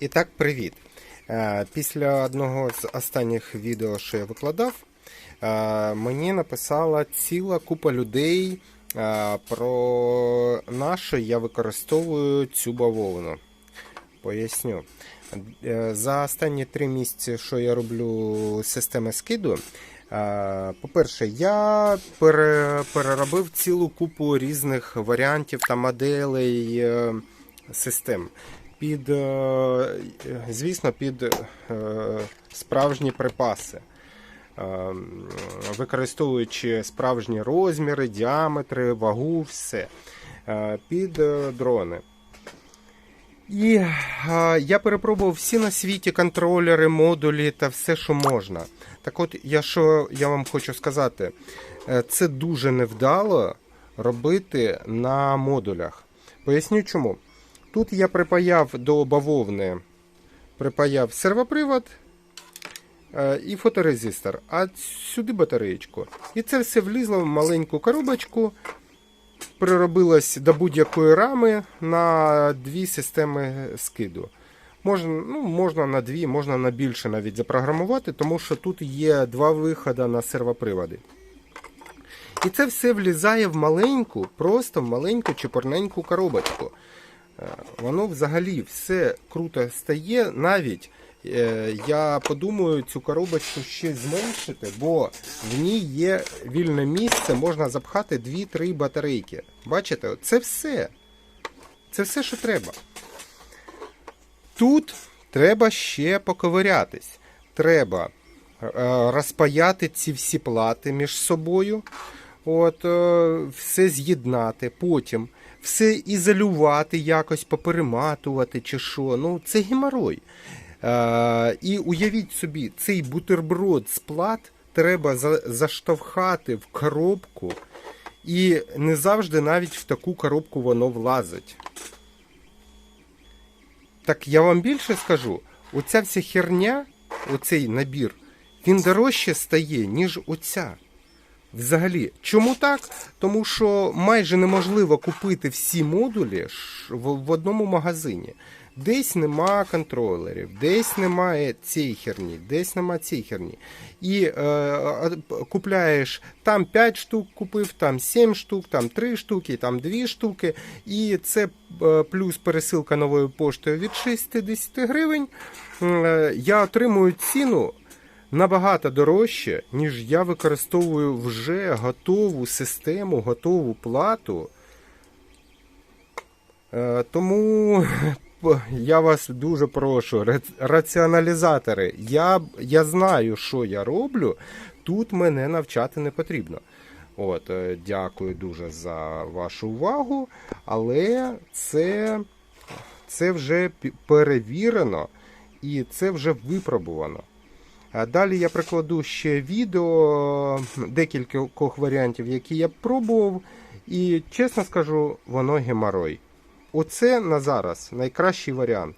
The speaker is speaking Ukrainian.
І так, привіт. Е, Після одного з останніх відео, що я викладав, е, мені написала ціла купа людей е, про на що я використовую цю бавовну. Поясню. За останні три місяці, що я роблю системи скиду, по-перше, я переробив цілу купу різних варіантів та моделей систем. Під, е, звісно, під е, справжні припаси. Е, Використовуючи справжні розміри, діаметри, вагу, все. Е, Під е, дрони. І е, я перепробував всі на світі контролери, модулі та все, що можна. Так от, я що я вам хочу сказати, е, це дуже невдало робити на модулях. Поясню чому. Тут я припаяв до бавовни, припаяв сервопривод е, і фоторезистор, а сюди батареєчку. І це все влізло в маленьку коробочку приробилось до будь-якої рами на дві системи скиду. Можна, ну, можна на дві, можна на більше навіть запрограмувати, тому що тут є два виходи на сервоприводи. І це все влізає в маленьку, просто в маленьку чепурненьку коробочку. Е, Воно взагалі все круто стає. Навіть е, я подумаю цю коробочку ще зменшити, бо в ній є вільне місце, можна запхати 2-3 батарейки. Бачите, це все. Це все, що треба. Тут треба ще поковирятись. Треба е, розпаяти ці всі плати між собою. От, е, все з'єднати, потім все ізолювати, якось поперематувати чи що. Ну, це геморой. Е, і уявіть собі, цей бутерброд з плат треба за, заштовхати в коробку, і не завжди навіть в таку коробку воно влазить. Так я вам більше скажу: оця вся херня, оцей набір, він дорожче стає, ніж оця. Взагалі, чому так? Тому що майже неможливо купити всі модулі в, одному магазині. Десь нема контролерів, десь немає цієї херні, десь нема цієї херні. І е, купляєш там 5 штук купив, там 7 штук, там 3 штуки, там 2 штуки. І це е, плюс пересилка новою поштою від 60 гривень. Е, я отримую ціну набагато дорожче, ніж я використовую вже готову систему, готову плату. Е, Тому я вас дуже прошу, раціоналізатори. Я, я знаю, що я роблю. Тут мене навчати не потрібно. От, е, дякую дуже за вашу увагу. Але це, це вже перевірено і це вже випробувано. Далі я прикладу ще відео декількох варіантів, які я пробував. І чесно скажу, воно геморой. Оце на зараз найкращий варіант.